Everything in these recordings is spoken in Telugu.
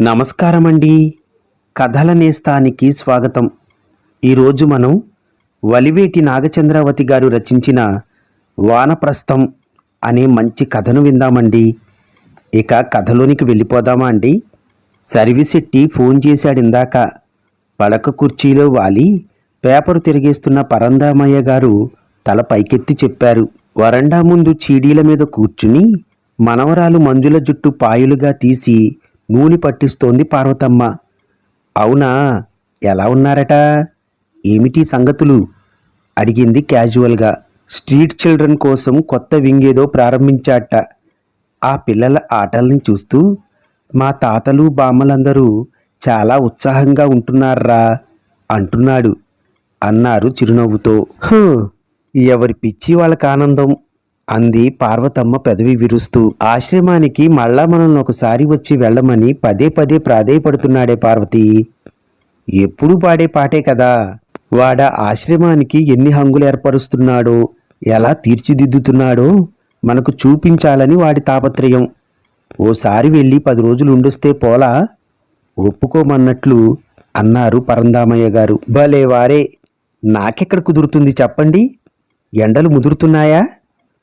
నమస్కారమండి. కథల నేస్తానికి స్వాగతం. ఈరోజు మనం వలివేటి నాగచంద్రావతి గారు రచించిన వానప్రస్థం అనే మంచి కథను విందామండి. ఇక కథలోనికి వెళ్ళిపోదామా అండి? సర్వీసెట్టి ఫోన్ చేశాడు ఇందాక. పడక కుర్చీలో వాలి పేపరు తిరిగేస్తున్న పరందామయ్య గారు తల పైకెత్తి చెప్పారు. వరండా ముందు చీడీల మీద కూర్చుని మనవరాలు మంజుల జుట్టు పాయులుగా తీసి నూనె పట్టిస్తోంది పార్వతమ్మ. అవునా? ఎలా ఉన్నారట? ఏమిటి సంగతులు? అడిగింది క్యాజువల్గా. స్ట్రీట్ చిల్డ్రన్ కోసం కొత్త వింగేదో ప్రారంభించాట. ఆ పిల్లల ఆటల్ని చూస్తూ మా తాతలు బామ్మలందరూ చాలా ఉత్సాహంగా ఉంటున్నారా అంటున్నాడు అన్నారు చిరునవ్వుతో. ఎవరి పిచ్చి వాళ్ళకి ఆనందం. అంది పార్వతమ్మ పెదవి విరుస్తూ. ఆశ్రమానికి మళ్ళా మనల్ని ఒకసారి వచ్చి వెళ్ళమని పదే పదే ప్రాధేయపడుతున్నాడే పార్వతి. ఎప్పుడు పాడే పాటే కదా. వాడ ఆశ్రమానికి ఎన్ని హంగులు ఏర్పరుస్తున్నాడో ఎలా తీర్చిదిద్దుతున్నాడో మనకు చూపించాలని వాడి తాపత్రయం. ఓసారి వెళ్ళి పది రోజులు ఉండొస్తే పోలా? ఒప్పుకోమన్నట్లు అన్నారు పరందామయ్య గారు. భలే వారే! నాకెక్కడ కుదురుతుంది చెప్పండి? ఎండలు ముదురుతున్నాయా?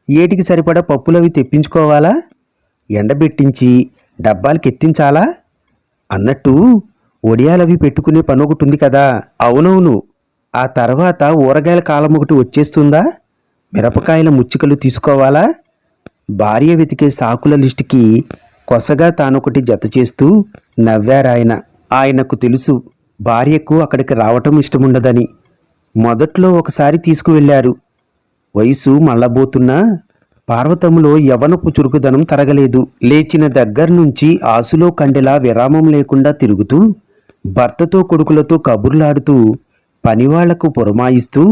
ఏటికి సరిపడా పప్పులవి తెప్పించుకోవాలా? ఎండబెట్టించి డబ్బాలకి ఎత్తించాలా అన్నట్టు ఒడియాలవి పెట్టుకునే పని ఒకటి ఉంది కదా. అవునవును. ఆ తర్వాత ఊరగాయల కాలం ఒకటి వచ్చేస్తుందా? మిరపకాయల ముచ్చికలు తీసుకోవాలా? భార్య వెతికే సాకుల లిస్టుకి కొసగా తానొకటి జత చేస్తూ నవ్వారాయన ఆయనకు తెలుసు భార్యకు అక్కడికి రావటం ఇష్టముండదని. మొదట్లో ఒకసారి తీసుకువెళ్ళారు వయసు మళ్ళబోతున్నా పార్వతములో యవనపు చురుకుదనం తరగలేదు. లేచిన దగ్గర్నుంచి ఆసులో కండెలా విరామం లేకుండా తిరుగుతూ భర్తతో కొడుకులతో కబుర్లాడుతూ పనివాళ్ళకు పురమాయిస్తూ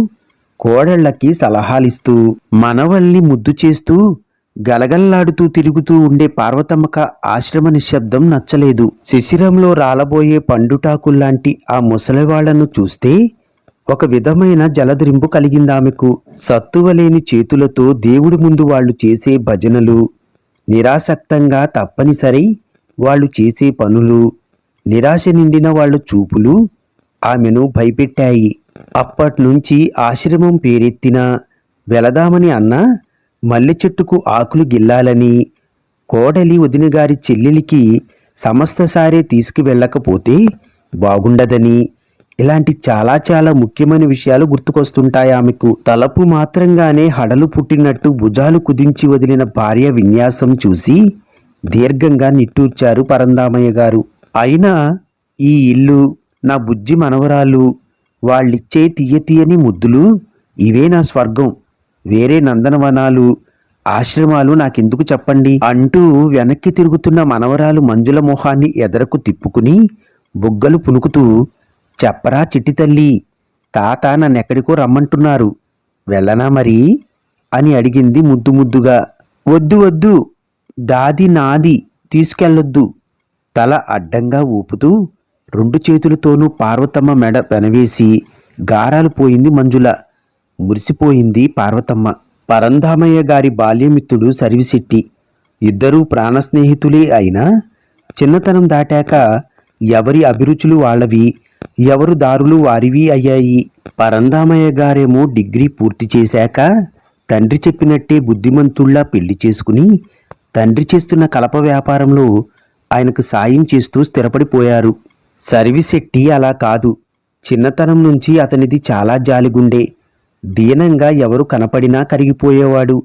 కోడళ్ళకి సలహాలిస్తూ మనవల్ని ముద్దు చేస్తూ గలగల్లాడుతూ తిరుగుతూ ఉండే పార్వతమ్మక ఆశ్రమ నిశ్శబ్దం నచ్చలేదు. శిశిరంలో రాలబోయే పండుటాకుల్లాంటి ఆ ముసలివాళ్ళను చూస్తే ఒక విధమైన జలధరింపు కలిగిందామెకు. సత్తువలేని చేతులతో దేవుడి ముందు వాళ్ళు చేసే భజనలు నిరాసక్తంగా తప్పనిసరి వాళ్ళు చేసే పనులు నిరాశ నిండిన వాళ్ళ చూపులు ఆమెను భయపెట్టాయి. అప్పట్నుంచి ఆశ్రమం పేరెత్తిన వెళదామని అన్నా మల్లె చెట్టుకు ఆకులు గిల్లాలని కోడలి వదినగారి చెల్లెలికి సమస్త సారే తీసుకువెళ్ళకపోతే బాగుండదని ఇలాంటి చాలా చాలా ముఖ్యమైన విషయాలు గుర్తుకొస్తుంటాయి ఆమెకు తలపు మాత్రంగానే హడలు పుట్టినట్టు భుజాలు కుదించి వదిలిన భార్య విన్యాసం చూసి దీర్ఘంగా నిట్టూర్చారు పరందామయ్య గారు. అయినా ఈ ఇల్లు నా బుజ్జి మనవరాలు వాళ్ళిచ్చే తీయ తీయని ముద్దులు ఇవే నా స్వర్గం. వేరే నందనవనాలు ఆశ్రమాలు నాకెందుకు చెప్పండి? అంటూ వెనక్కి తిరుగుతున్న మనవరాలు మంజుల మొహాన్ని ఎదరకు తిప్పుకుని బుగ్గలు పునుకుతూ చెప్పరా చిట్టి తల్లి తాత నన్నెక్కడికో రమ్మంటున్నారు. వెళ్ళనా మరి? అని అడిగింది ముద్దు ముద్దుగా. వద్దు వద్దు దాది నాది తీసుకెళ్ళొద్దు. తల అడ్డంగా ఊపుతూ రెండు చేతులతోనూ పార్వతమ్మ మెడ వెనవేసి గారాలు పోయింది మంజుల. మురిసిపోయింది పార్వతమ్మ. పరంధామయ్య గారి బాల్యమిత్రుడు సర్విశెట్టి. ఇద్దరూ ప్రాణ స్నేహితులే అయినా చిన్నతనం దాటాక ఎవరి అభిరుచులు వాళ్ళవి ఎవరు దారులు వారివి అయ్యాయి? పరంధామయ్య గారేమో డిగ్రీ పూర్తి చేశాక తండ్రి చెప్పినట్టే బుద్ధిమంతుల్లా పెళ్ళి చేసుకుని తండ్రి చేస్తున్న కలప వ్యాపారంలో ఆయనకు సాయం చేస్తూ స్థిరపడిపోయారు. సర్విశెట్టి అలా కాదు. చిన్నతనం నుంచి అతనిది చాలా జాలిగుండే. దీనంగా ఎవరు కనపడినా కరిగిపోయేవాడు.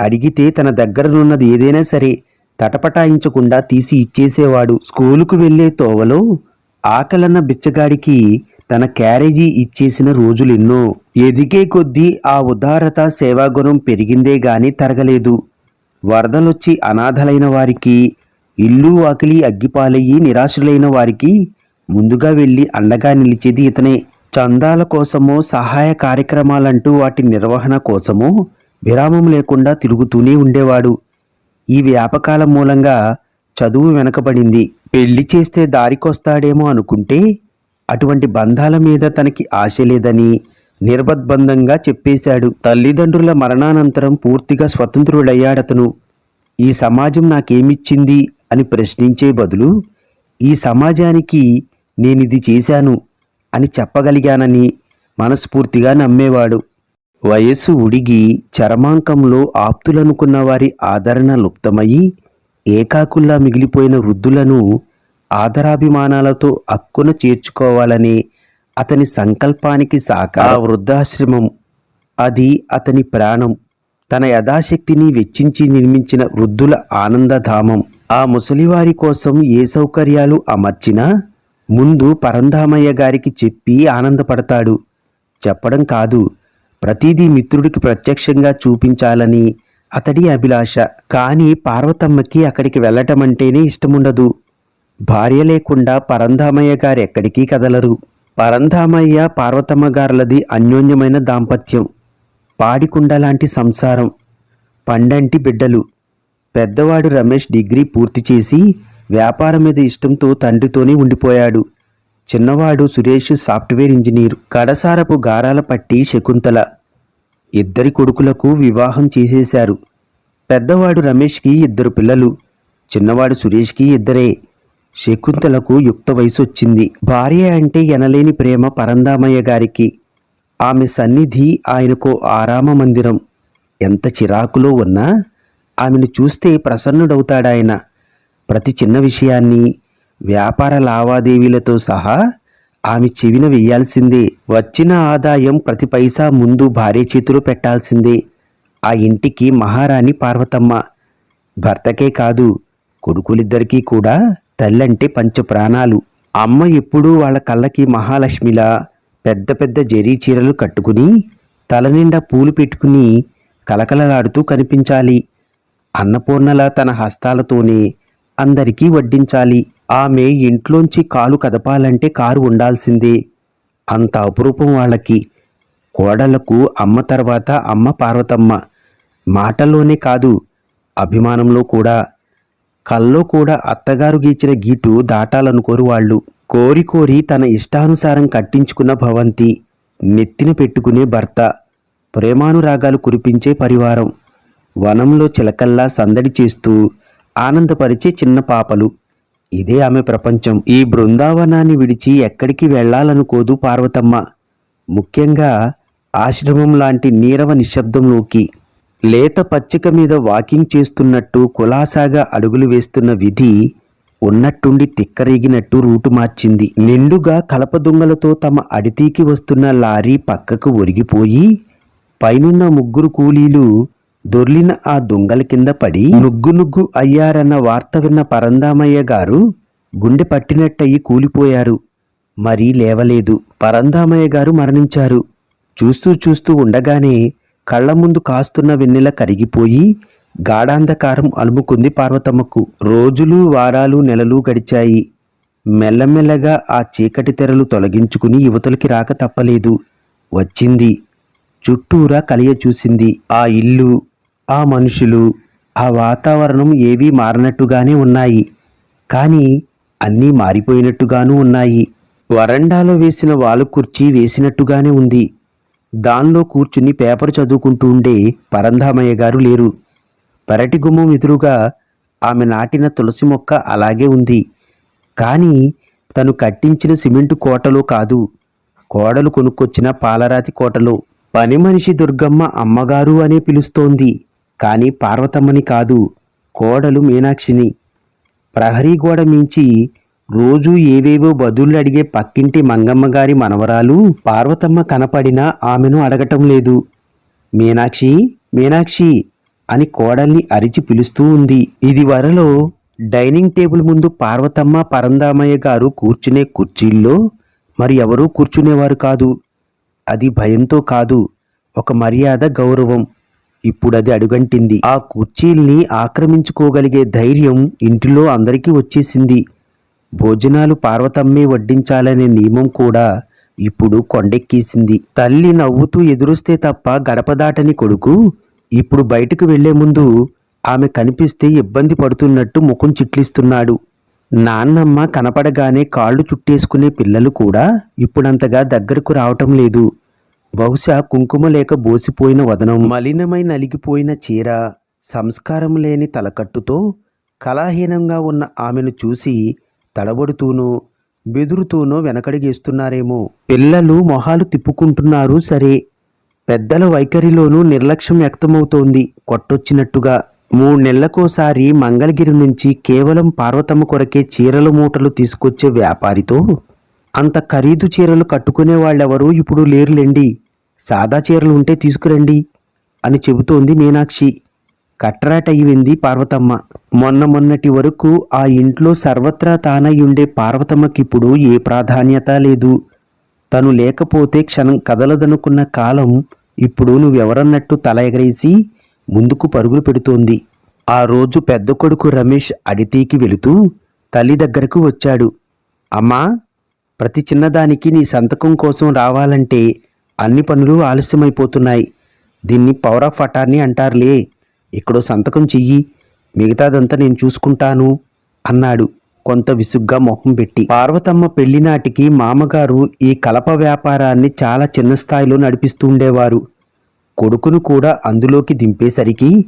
అడిగితే తన దగ్గరనున్నది ఏదైనా సరే తటపటాయించకుండా తీసి ఇచ్చేసేవాడు. స్కూలుకు వెళ్ళే తోవలో ఆకలన్న బిచ్చగాడికి తన క్యారేజీ ఇచ్చేసిన రోజులెన్నో. ఎదిగే కొద్దీ ఆ ఉదారత సేవాగుణం పెరిగిందే గాని తరగలేదు. వరదలొచ్చి అనాథలైన వారికి ఇల్లు వాకిలి అగ్గిపాలయ్యి నిరాశులైన వారికి ముందుగా వెళ్ళి అండగా నిలిచేది ఇతనే. చందాల కోసమో సహాయ కార్యక్రమాలంటూ వాటి నిర్వహణ కోసమో విరామం లేకుండా తిరుగుతూనే ఉండేవాడు. ఈ వ్యాపకాల మూలంగా చదువు వెనకబడింది. పెళ్ళి చేస్తే దారికొస్తాడేమో అనుకుంటే అటువంటి బంధాల మీద తనకి ఆశ లేదని నిర్బద్బంధంగా చెప్పేశాడు. తల్లిదండ్రుల మరణానంతరం పూర్తిగా స్వతంత్రుడయ్యాడతను ఈ సమాజం నాకేమిచ్చింది అని ప్రశ్నించే బదులు ఈ సమాజానికి నేనిది చేశాను అని చెప్పగలిగానని మనస్ఫూర్తిగా నమ్మేవాడు. వయస్సు ఉడిగి చరమాంకంలో ఆప్తులనుకున్న వారి ఆదరణ లుప్తమయ్యి ఏకాకుల్లా మిగిలిపోయిన వృద్ధులను ఆదరాభిమానాలతో అక్కున చేర్చుకోవాలనే అతని సంకల్పానికి సాక ఆ వృద్ధాశ్రమం అది అతని ప్రాణం. తన యథాశక్తిని వెచ్చించి నిర్మించిన వృద్ధుల ఆనందధామం. ఆ ముసలివారి కోసం ఏ సౌకర్యాలు అమర్చినా ముందు పరంధామయ్య గారికి చెప్పి ఆనందపడతాడు. చెప్పడం కాదు ప్రతిదీ మిత్రుడికి ప్రత్యక్షంగా చూపించాలని అతడి అభిలాష కానీ పార్వతమ్మకి అక్కడికి వెళ్ళటం అంటేనే ఇష్టముండదు. భార్య లేకుండా పరంధామయ్య గారు ఎక్కడికి కదలరు. పరంధామయ్య పార్వతమ్మ గారులది అన్యోన్యమైన దాంపత్యం. పాడికుండ లాంటి సంసారం. పండంటి బిడ్డలు. పెద్దవాడు రమేష్ డిగ్రీ పూర్తి చేసి వ్యాపారం మీద ఇష్టంతో తండ్రితోనే ఉండిపోయాడు. చిన్నవాడు సురేష్ సాఫ్ట్వేర్ ఇంజనీర్. కడసారపు గారాల పట్టి శకుంతల. ఇద్దరి కొడుకులకు వివాహం చేసేశారు. పెద్దవాడు రమేష్కి ఇద్దరు పిల్లలు చిన్నవాడు సురేష్కి ఇద్దరే. శకుంతలకు యుక్త వయసు వచ్చింది భార్య అంటే ఎనలేని ప్రేమ పరందామయ్య గారికి. ఆమె సన్నిధి ఆయనకు ఆరామ మందిరం. ఎంత చిరాకులో ఉన్నా ఆమెను చూస్తే ప్రసన్నుడవుతాడాయన. ప్రతి చిన్న విషయాన్ని వ్యాపార లావాదేవీలతో సహా ఆమె చెవిన వెయ్యాల్సిందే వచ్చిన ఆదాయం ప్రతి పైసా ముందు భార్య చేతిలో పెట్టాల్సిందే. ఆ ఇంటికి మహారాణి పార్వతమ్మ. భర్తకే కాదు కొడుకులిద్దరికీ కూడా తల్లంటే పంచ ప్రాణాలు అమ్మ ఎప్పుడూ వాళ్ళ కళ్ళకి మహాలక్ష్మిలా పెద్ద పెద్ద జరీ చీరలు కట్టుకుని తలనిండా పూలు పెట్టుకుని కలకలలాడుతూ కనిపించాలి. అన్నపూర్ణలా తన హస్తాలతోనే అందరికీ వడ్డించాలి. ఆమె ఇంట్లోంచి కాలు కదపాలంటే కారు ఉండాల్సిందే అంత అపురూపం వాళ్ళకి. కోడళ్ళకు అమ్మ తర్వాత అమ్మ పార్వతమ్మ. మాటల్లోనే కాదు అభిమానంలో కూడా. కల్లో కూడా అత్తగారు గీచిన గీటు దాటాలనుకోరు వాళ్ళు. కోరి కోరి తన ఇష్టానుసారం కట్టించుకున్న భవంతి నెత్తిన పెట్టుకునే భర్త ప్రేమానురాగాలు కురిపించే పరివారం. వనంలో చిలకల్లా సందడి చేస్తూ ఆనందపరిచే చిన్న పాపలు. ఇదే ఆమె ప్రపంచం. ఈ బృందావనాన్ని విడిచి ఎక్కడికి వెళ్ళాలనుకోదు పార్వతమ్మ. ముఖ్యంగా ఆశ్రమం లాంటి నీరవ నిశ్శబ్దంలోకి లేత పచ్చిక మీద వాకింగ్ చేస్తున్నట్టు కులాసాగా అడుగులు వేస్తున్న విధి ఉన్నట్టుండి తిక్కరేగినట్టు రూటు మార్చింది. నిండుగా కలపదుంగలతో తమ అడితీకి వస్తున్న లారీ పక్కకు ఒరిగిపోయి పైనున్న ముగ్గురు కూలీలు దొర్లిన ఆ దొంగల కింద పడి నుగ్గు నుగ్గు అయ్యారన్న వార్త విన్న పరందామయ్య గారు గుండె పట్టినట్టయి కూలిపోయారు. మరీ లేవలేదు. పరందామయ్య గారు మరణించారు. చూస్తూ చూస్తూ ఉండగానే కళ్ళ ముందు కాస్తున్న వెన్నెల కరిగిపోయి గాఢాంధకారం అలుముకుంది పార్వతమ్మకు. రోజులు వారాలు నెలలు గడిచాయి. మెల్లమెల్లగా ఆ చీకటి తెరలు తొలగించుకుని యువతలకి రాక తప్పలేదు. వచ్చింది. చుట్టూరా కలియ చూసింది ఆ ఇల్లు ఆ మనుషులు ఆ వాతావరణం ఏవీ మారనట్టుగానే ఉన్నాయి. కానీ అన్నీ మారిపోయినట్టుగానూ ఉన్నాయి. వరండాలో వేసిన వాలు కుర్చీ వేసినట్టుగానే ఉంది. దానిలో కూర్చుని పేపర్ చదువుకుంటూ ఉండే పరంధామయ్య గారు లేరు. పెరటి గుమ్మం ఎదురుగా ఆమె నాటిన తులసి మొక్క అలాగే ఉంది. కానీ తను కట్టించిన సిమెంటు కోటలో కాదు. కోడలు కొనుక్కొచ్చిన పాలరాతి కోటలో. పని మనిషి దుర్గమ్మ అమ్మగారు అనే పిలుస్తోంది. కానీ పార్వతమ్మని కాదు కోడలు మీనాక్షిని. ప్రహరీ గోడ మించి రోజూ ఏవేవో బదుళ్ళు అడిగే పక్కింటి మంగమ్మ గారి మనవరాలు పార్వతమ్మ కనపడినా ఆమెను అడగటం లేదు. మీనాక్షి మీనాక్షి అని కోడల్ని అరిచి పిలుస్తూ ఉంది. ఇది వరలో డైనింగ్ టేబుల్ ముందు పార్వతమ్మ పరందామయ్య గారు కూర్చునే కుర్చీల్లో మరి ఎవరూ కూర్చునేవారు కాదు. అది భయంతో కాదు ఒక మర్యాద గౌరవం. ఇప్పుడది అడుగంటింది. ఆ కుర్చీల్ని ఆక్రమించుకోగలిగే ధైర్యం ఇంటిలో అందరికీ వచ్చేసింది. భోజనాలు పార్వతమ్మే వడ్డించాలనే నియమం కూడా ఇప్పుడు కొండెక్కేసింది. తల్లి నవ్వుతూ ఎదురొస్తే తప్ప గడప దాటని కొడుకు ఇప్పుడు బయటకు వెళ్ళే ముందు ఆమె కనిపిస్తే ఇబ్బంది పడుతున్నట్టు ముఖం చిట్లిస్తున్నాడు. నాన్నమ్మ కనపడగానే కాళ్ళు చుట్టేసుకునే పిల్లలు కూడా ఇప్పుడంతగా దగ్గరకు రావటం లేదు. బహుశా కుంకుమ లేక బోసిపోయిన వదనం మలినమై నలిగిపోయిన చీర సంస్కారం లేని తలకట్టుతో కళాహీనంగా ఉన్న ఆమెను చూసి తడబడుతూనో బెదురుతూనో వెనకడిగేస్తున్నారేమో పిల్లలు మొహాలు తిప్పుకుంటున్నారు సరే పెద్దల వైఖరిలోనూ నిర్లక్ష్యం వ్యక్తమవుతోంది. కొట్టొచ్చినట్టుగా మూడు నెలలకోసారి మంగళగిరి నుంచి కేవలం పార్వతమ్మ కొరకే చీరల మూటలు తీసుకొచ్చే వ్యాపారితో అంత ఖరీదు చీరలు కట్టుకునే వాళ్ళెవరూ ఇప్పుడు లేరులేండి. సాదా చీరలు ఉంటే తీసుకురండి అని చెబుతోంది మీనాక్షి. కట్టరాటయ్యింది పార్వతమ్మ. మొన్న మొన్నటి వరకు ఆ ఇంట్లో సర్వత్రా తానై ఉండే పార్వతమ్మకిప్పుడు ఏ ప్రాధాన్యత లేదు. తను లేకపోతే క్షణం కదలదనుకున్న కాలం ఇప్పుడు నువ్వెవరన్నట్టు తల ఎగరేసి ముందుకు పరుగులు పెడుతోంది. ఆ రోజు పెద్ద కొడుకు రమేష్ అడితీకి వెళుతూ తల్లి దగ్గరకు వచ్చాడు. అమ్మా ప్రతి చిన్నదానికి నీ సంతకం కోసం రావాలంటే అన్ని పనులు ఆలస్యమైపోతున్నాయి. దీన్ని పవర్ ఆఫ్ అటార్నీ అంటారులే. ఇక్కడో సంతకం చెయ్యి. మిగతాదంతా నేను చూసుకుంటాను అన్నాడు కొంత విసుగ్గా మొహం పెట్టి. పార్వతమ్మ పెళ్ళినాటికి మామగారు ఈ కలప వ్యాపారాన్ని చాలా చిన్న స్థాయిలో నడిపిస్తూ ఉండేవారు. కొడుకును కూడా అందులోకి దింపేసరికి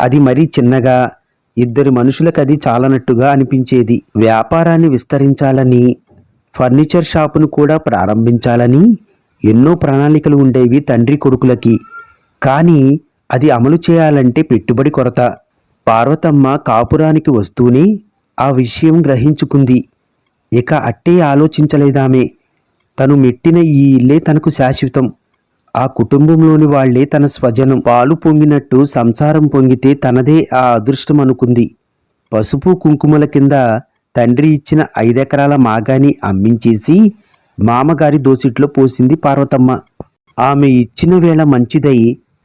అది మరీ చిన్నగా ఇద్దరు మనుషులకు అది చాలనట్టుగా అనిపించేది. వ్యాపారాన్ని విస్తరించాలని ఫర్నిచర్ షాపును కూడా ప్రారంభించాలని ఎన్నో ప్రణాళికలు ఉండేవి తండ్రి కొడుకులకి. కానీ అది అమలు చేయాలంటే పెట్టుబడి కొరత. పార్వతమ్మ కాపురానికి వస్తూనే ఆ విషయం గ్రహించుకుంది. ఇక అట్టే ఆలోచించలేదామే. తను మెట్టిన ఈ ఇల్లే తనకు శాశ్వతం. ఆ కుటుంబంలోని వాళ్ళే తన స్వజనం. పాలు పొంగినట్టు సంసారం పొంగితే తనదే ఆ అదృష్టం అనుకుంది. పసుపు కుంకుమల కింద తండ్రి ఇచ్చిన ఐదెకరాల మాగాని అమ్మించేసి మామగారి దోసిట్లో పోసింది పార్వతమ్మ. ఆమె ఇచ్చిన వేళ మంచిదై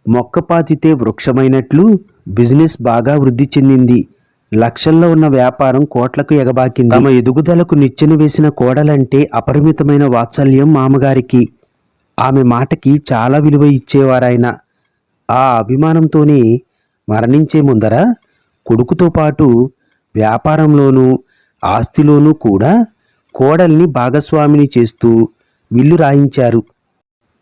మొక్క పాతితే వృక్షమైనట్లు బిజినెస్ బాగా వృద్ధి చెందింది. లక్షల్లో ఉన్న వ్యాపారం కోట్లకు ఎగబాకింది. తమ ఎదుగుదలకు నిచ్చెన వేసిన కోడలంటే అపరిమితమైన వాత్సల్యం మామగారికి. ఆమె మాటకి చాలా విలువ ఇచ్చేవారాయన. ఆ అభిమానంతోనే మరణించే ముందర కొడుకుతో పాటు వ్యాపారంలోనూ ఆస్తిలోనూ కూడా కోడల్ని భాగస్వామిని చేస్తూ విల్లు రాయించారు.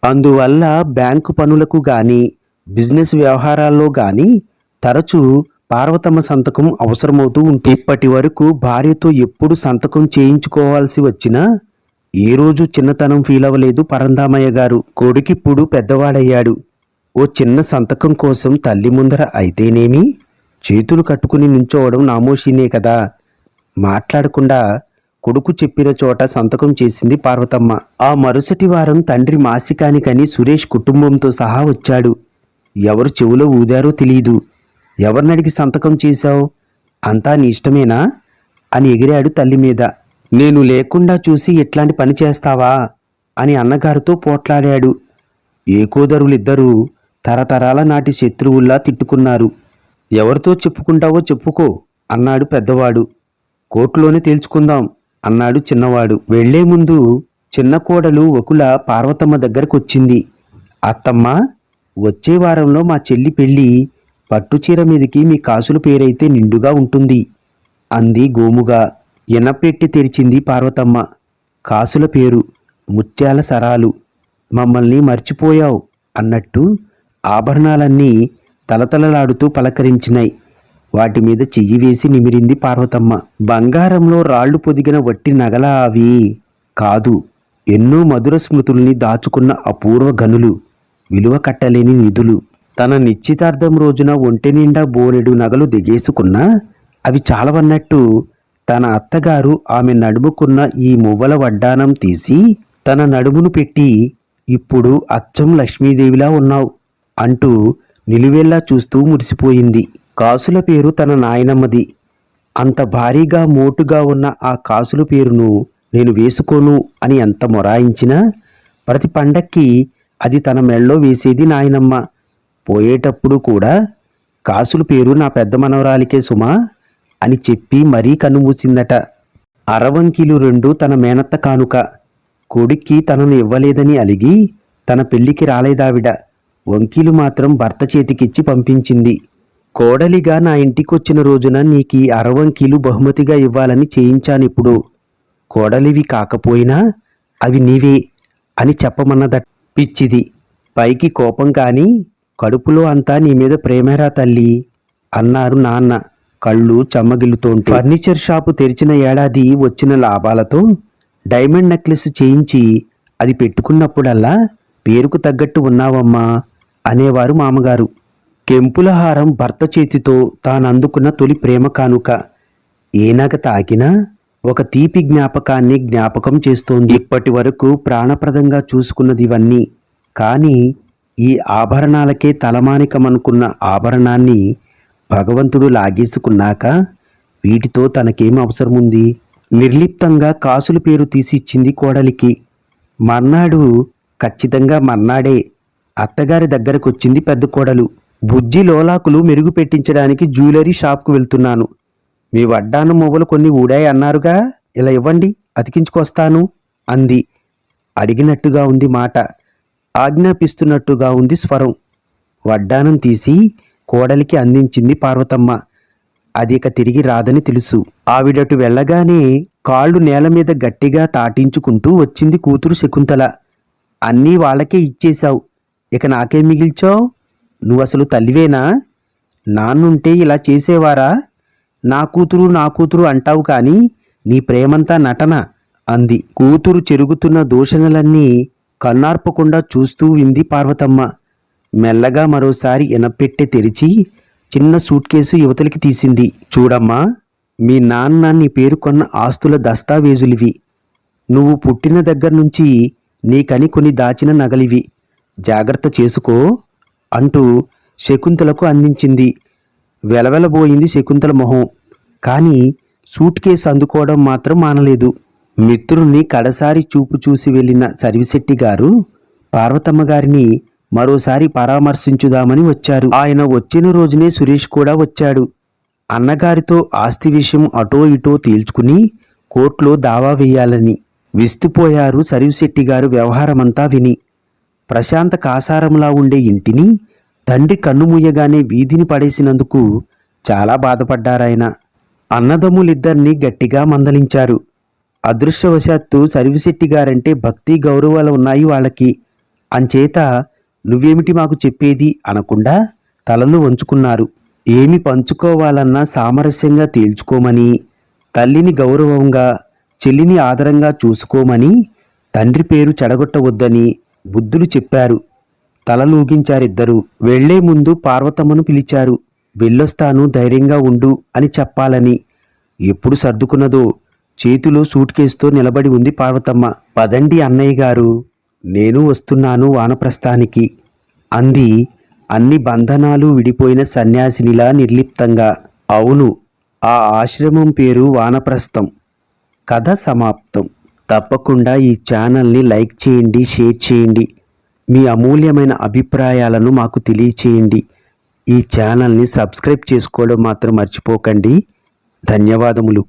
అందువల్ల బ్యాంకు పనులకు గాని బిజినెస్ వ్యవహారాల్లో గాని తరచూ పార్వతమ్మ సంతకం అవసరమవుతూ ఉంటుంది. ఇప్పటి వరకు భార్యతో ఎప్పుడు సంతకం చేయించుకోవాల్సి వచ్చినా ఏ రోజు చిన్నతనం ఫీల్ అవ్వలేదు పరంధామయ్య గారు. కొడుకిప్పుడు పెద్దవాడయ్యాడు. ఓ చిన్న సంతకం కోసం తల్లి ముందర అయితేనేమి? చేతులు కట్టుకుని నుంచోవడం నామోషీనే కదా. మాట్లాడకుండా కొడుకు చెప్పిన చోట సంతకం చేసింది పార్వతమ్మ. ఆ మరుసటి వారం తండ్రి మాసికానికని సురేష్ కుటుంబంతో సహా వచ్చాడు. ఎవరు చెవులో ఊదారో తెలియదు ఎవరినడిగి సంతకం చేశావు? అంతా నీ ఇష్టమేనా? అని ఎగిరాడు తల్లి మీద. నేను లేకుండా చూసి ఎట్లాంటి పని చేస్తావా? అని అన్నగారితో పోట్లాడాడు. ఏకోదరులిద్దరూ తరతరాల నాటి శత్రువుల్లా తిట్టుకున్నారు. ఎవరితో చెప్పుకుంటావో చెప్పుకో అన్నాడు పెద్దవాడు. కోర్టులోనే తేల్చుకుందాం. అన్నాడు చిన్నవాడు. వెళ్ళే ముందు చిన్న కోడలు వకుల పార్వతమ్మ దగ్గరకొచ్చింది. అత్తమ్మ వచ్చే వారంలో మా చెల్లి పెళ్ళి. పట్టుచీర మీదకి మీ కాసుల పేరైతే నిండుగా ఉంటుంది అంది గోముగా. ఎనపెట్టి తెరిచింది పార్వతమ్మ. కాసుల పేరు ముత్యాల సరాలు. మమ్మల్ని మర్చిపోయావు అన్నట్టు ఆభరణాలన్నీ తలతలలాడుతూ పలకరించినాయి. వాటి మీద చెయ్యి వేసి నిమిరింది పార్వతమ్మ. బంగారంలో రాళ్ళు పొదిగిన వట్టి నగల అవి కాదు ఎన్నో మధుర స్మృతుల్ని దాచుకున్న అపూర్వ గనులు విలువ కట్టలేని నిధులు. తన నిశ్చితార్థం రోజున ఒంటి నిండా బోలెడు నగలు దిగేసుకున్నా అవి చాలవన్నట్టు తన అత్తగారు ఆమె నడుముకున్న ఈ మువ్వల వడ్డానం తీసి తన నడుమును పెట్టి ఇప్పుడు అచ్చం లక్ష్మీదేవిలా ఉన్నావు అంటూ నిలువెల్లా చూస్తూ మురిసిపోయింది. కాసుల పేరు తన నాయనమ్మది. అంత భారీగా మోటుగా ఉన్న ఆ కాసుల పేరును నేను వేసుకోను అని ఎంత మొరాయించినా ప్రతి పండక్కి అది తన మెళ్ళో వేసేది నాయనమ్మ. పోయేటప్పుడు కూడా కాసుల పేరు నా పెద్ద మనవరాలికే సుమా అని చెప్పి మరీ కనుమూసిందట. అరవంకిలు రెండు తన మేనత్త కానుక. కొడుక్కి తనను ఇవ్వలేదని అలిగి తన పెళ్ళికి రాలేదావిడ. వంకీలు మాత్రం భర్త చేతికిచ్చి పంపించింది. కోడలిగా నా ఇంటికొచ్చిన రోజున నీకీ అరవంకీలు బహుమతిగా ఇవ్వాలని చేయించానిప్పుడు కోడలివి కాకపోయినా అవి నీవే అని చెప్పమన్నదట. పిచ్చిది. పైకి కోపం కాని కడుపులో అంతా నీ మీద ప్రేమేరా తల్లి అన్నారు నాన్న కళ్ళు చెమ్మగిల్లుతోంటాయి ఫర్నిచర్ షాపు తెరిచిన ఏడాది వచ్చిన లాభాలతో డైమండ్ నెక్లెస్ చేయించి అది పెట్టుకున్నప్పుడల్లా పేరుకు తగ్గట్టు ఉన్నావమ్మా అనేవారు మామగారు. కెంపుల హారం భర్త చేతితో తానందుకున్న తొలి ప్రేమ కానుక. ఏనాక తాకినా ఒక తీపి జ్ఞాపకాన్ని జ్ఞాపకం చేస్తోంది. ఇప్పటి వరకు ప్రాణప్రదంగా చూసుకున్నది ఇవన్నీ. కానీ ఈ ఆభరణాలకే తలమానికమనుకున్న ఆభరణాన్ని భగవంతుడు లాగేసుకున్నాక వీటితో తనకేం అవసరముంది? నిర్లిప్తంగా కాసుల పేరు తీసి ఇచ్చింది కోడలికి. మర్నాడు ఖచ్చితంగా మర్నాడే అత్తగారి దగ్గరకొచ్చింది పెద్ద కోడలు. బుజ్జి లోలాకులు మెరుగుపెట్టించడానికి జ్యువెలరీ షాప్కు వెళ్తున్నాను. మీ వడ్డాను మువ్వలు కొన్ని ఊడాయి అన్నారుగా? ఇలా ఇవ్వండి అతికించుకొస్తాను అంది. అడిగినట్టుగా ఉంది మాట. ఆజ్ఞాపిస్తున్నట్టుగా ఉంది స్వరం. వడ్డానం తీసి కోడలికి అందించింది పార్వతమ్మ. అది ఇక తిరిగి రాదని తెలుసు. ఆవిడటు వెళ్ళగానే కాళ్ళు నేల మీద గట్టిగా తాటించుకుంటూ వచ్చింది కూతురు శకుంతల. అన్నీ వాళ్ళకే ఇచ్చేశావు. ఇక నాకేం మిగిల్చావు? నువ్వు అసలు తల్లివేనా? నాన్నుంటే ఇలా చేసేవారా? నా కూతురు నా కూతురు అంటావు కానీ నీ ప్రేమంతా నటన అంది. కూతురు చెరుగుతున్న దూషణలన్నీ కన్నార్పకుండా చూస్తూ వింది పార్వతమ్మ. మెల్లగా మరోసారి ఎనపెట్టె తెరిచి చిన్న సూట్ కేసు యువతలికి తీసింది. చూడమ్మా మీ నాన్న నీ పేరు కొన్న ఆస్తుల దస్తావేజులివి. నువ్వు పుట్టిన దగ్గర నుంచి నీకని కొన్ని దాచిన నగలివి. జాగ్రత్త చేసుకో. అంటూ శకుంతలకు అందించింది. వెలవెలబోయింది శకుంతల మొహం. కానీ సూట్ కేసు అందుకోవడం మాత్రం మానలేదు. మిత్రుణ్ణి కడసారి చూపు చూసి వెళ్ళిన సర్విశెట్టి గారు పార్వతమ్మ గారిని మరోసారి పరామర్శించుదామని వచ్చారు. ఆయన వచ్చిన రోజునే సురేష్ కూడా వచ్చాడు. అన్నగారితో ఆస్తి విషయం అటో ఇటో తేల్చుకుని కోర్టులో దావా వేయాలని విస్తుపోయారు సరివిశెట్టి గారు వ్యవహారమంతా విని. ప్రశాంత కాసారంలా ఉండే ఇంటిని తండ్రి కన్నుమూయగానే వీధిని పడేసినందుకు చాలా బాధపడ్డారాయన. అన్నదమ్ములిద్దరినీ గట్టిగా మందలించారు. అదృశ్యవశాత్తు సర్విశెట్టి గారంటే భక్తి గౌరవాలు ఉన్నాయి వాళ్ళకి. అంచేత నువ్వేమిటి మాకు చెప్పేది అనకుండా తలలు వంచుకున్నారు. ఏమి పంచుకోవాలన్నా సామరస్యంగా తేల్చుకోమని తల్లిని గౌరవంగా చెల్లిని ఆదరంగా చూసుకోమని తండ్రి పేరు చెడగొట్టవద్దని బుద్ధులు చెప్పారు తలలూగించారిద్దరూ వెళ్ళే ముందు పార్వతమ్మను పిలిచారు వెళ్ళొస్తాను ధైర్యంగా ఉండు అని చెప్పాలని. ఎప్పుడు సర్దుకున్నదో చేతిలో సూట్ కేసుతో నిలబడి ఉంది పార్వతమ్మ. పదండి అన్నయ్య గారు నేను వస్తున్నాను వానప్రస్థానికి అంది. అన్ని బంధనాలు విడిపోయిన సన్యాసినిలా నిర్లిప్తంగా. అవును ఆ ఆశ్రమం పేరు వానప్రస్థం. కథ సమాప్తం. తప్పకుండా ఈ ఛానల్ని లైక్ చేయండి షేర్ చేయండి. మీ అమూల్యమైన అభిప్రాయాలను మాకు తెలియచేయండి. ఈ ఛానల్ని సబ్స్క్రైబ్ చేసుకోవడం మాత్రం మర్చిపోకండి. ధన్యవాదములు.